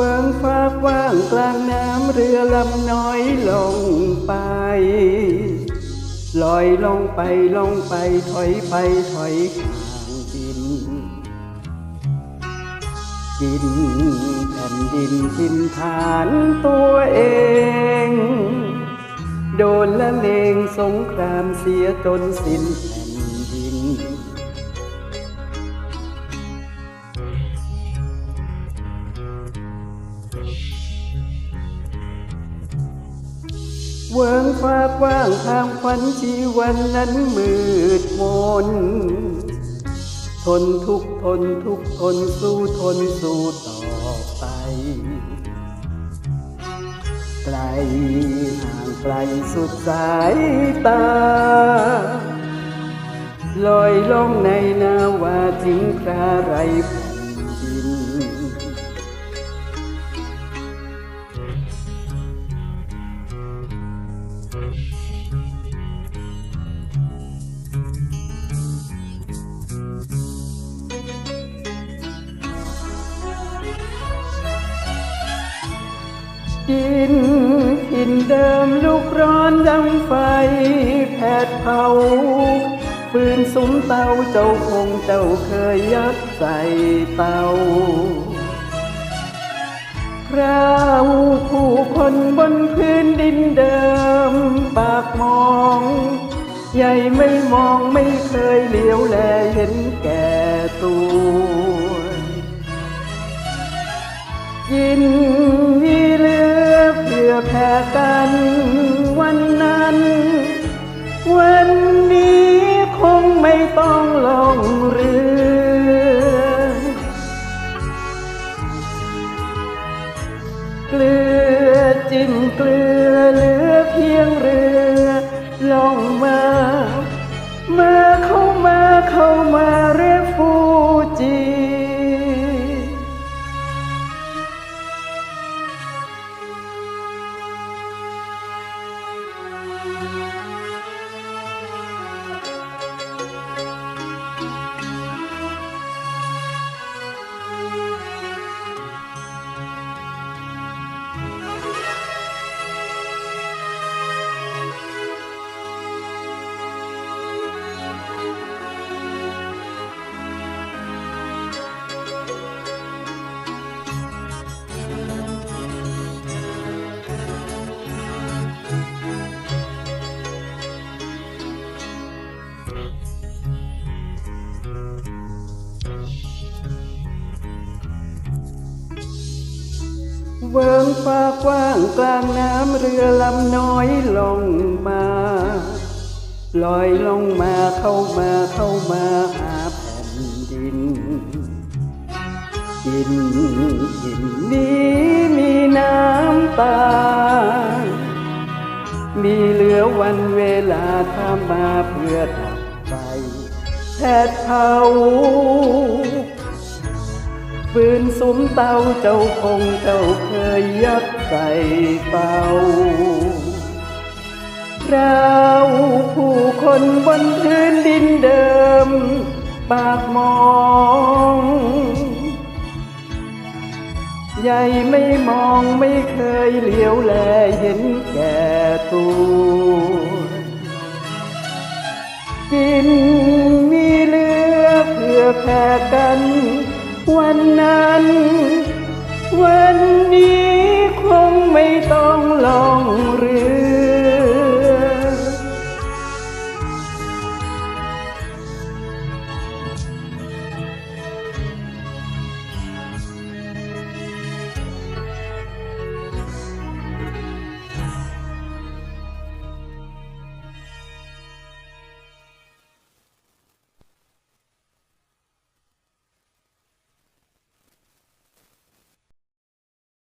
วางฟ้ากว้างกลางน้ำเรือลำน้อยลงไป ลอยลงไปลงไปถอยไปถอยข้างดินกินแผ่นดินกินฐานตัวเอง โดนละเลงสงครามเสียจนสิ้นแผ่น เวิงฟ้ากว้างทางฝันชีวันนั้นมืดมน ทนทุกทนทุกทนสู้ทนสู้ต่อไป ไกลห่างไกลสุดสายตา ลอยล่องในนาวาถึงคราไร ดินทินเดิมลูกร้อนดังไฟแผดเผาฟืนสุมเตาเจ้าคงเจ้าเคยยัดใส่เตาเราวผู้คนบนพื้นดินเดิม ปากมอง ใหญ่ไม่มองไม่เคยเหลียวแลเห็นแก่ตัวกิน เพื่อแผ่กันวันนั้น วันนี้คงไม่ต้องลงเรือเกลือจิ้มเกลือเหลือเพียงเรือล่อง วิงฟ้ากว้างกลางน้ำเรือลำน้อยลงมา ลอยลงมาเข้ามาเข้ามาหาแผ่นดินกินกินนี้มีน้ำตา มีเหลือวันเวลาถ้ามาเพื่อดับไฟแผดเผา ฟืนสุมเตาเจ้าคงเจ้าเคยยัดใส่เตาเราผู้คนบนพื้นดินเดิม ปากมอง ใหญ่ไม่มองไม่เคยเหลียวแลเห็นแก่ตัวกินมีเลือเพื่อแผ่กัน วันนั้น วันนี้คงไม่ต้องลองเรือ